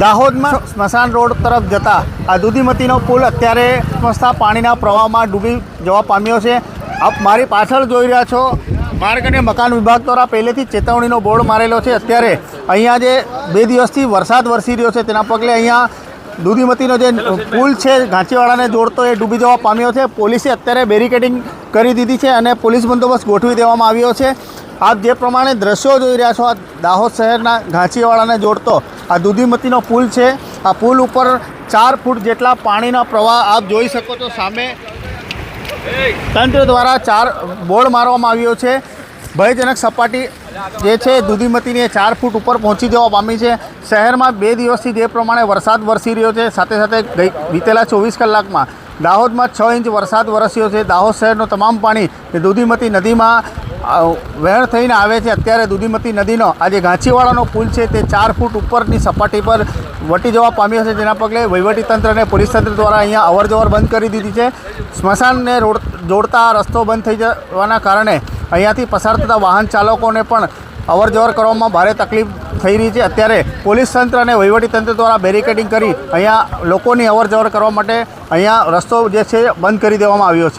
દાહોદમાં સ્મશાન રોડ તરફ જતા આ દૂધીમતીનો પુલ અત્યારે સ્મસતા પાણીના પ્રવાહમાં ડૂબી જવા પામ્યો છે. આપ મારી પાછળ જોઈ રહ્યા છો, માર્ગ અને મકાન વિભાગ દ્વારા પહેલેથી ચેતવણીનો બોર્ડ મારેલો છે. અત્યારે અહીંયા જે બે દિવસથી વરસાદ વરસી રહ્યો છે, તેના પગલે અહીંયા દૂધીમતીનો જે પુલ છે, ઘાંચીવાડાને જોડતો એ ડૂબી જવા પામ્યો છે. પોલીસે અત્યારે બેરિકેડિંગ કરી દીધી છે અને પોલીસ બંદોબસ્ત ગોઠવી દેવામાં આવ્યો છે. આપ જે પ્રમાણે દ્રશ્યો જોઈ રહ્યા છો, આ દાહોદ શહેરના ઘાંચીવાડાને જોડતો, આ દુધીમતીનો પુલ છે. આ પુલ ઉપર ચાર ફૂટ જેટલા પાણીના પ્રવાહ આપ જોઈ શકો છો સામે. તંત્ર દ્વારા ચાર બોર્ડ મારવામાં આવ્યો છે. ભયજનક સપાટી જે છે, દુધીમતીની એ ચાર ફૂટ ઉપર પહોંચી જવા પામી છે. શહેરમાં બે દિવસથી જે પ્રમાણે વરસાદ વરસી રહ્યો છે, સાથે સાથે ગઈ વીતેલા ચોવીસ કલાકમાં દાહોદમાં છ ઇંચ વરસાદ વરસ્યો છે. દાહોદ શહેરનું તમામ પાણી એ દૂધીમતી નદીમાં વહેણ થઈને આવે છે. અત્યારે દૂધીમતી નદીનો આ જે પુલ છે તે ચાર ફૂટ ઉપરની સપાટી પર વટી જવા પામ્યો છે. જેના પગલે વહીવટીતંત્ર અને પોલીસ તંત્ર દ્વારા અહીંયા અવરજવર બંધ કરી દીધી છે. સ્મશાનને રોડ, જોડતા રસ્તો બંધ થઈ જવાના કારણે અહીંયાથી પસાર થતા વાહન ચાલકોને પણ અવરજવર કરવામાં ભારે તકલીફ થઈ રહી છે. અત્યારે પોલીસ તંત્ર અને વહીવટીતંત્ર દ્વારા બેરિકેડિંગ કરી અહીંયા લોકોની અવરજવર કરવા માટે અહીંયા રસ્તો જે છે બંધ કરી દેવામાં આવ્યો છે.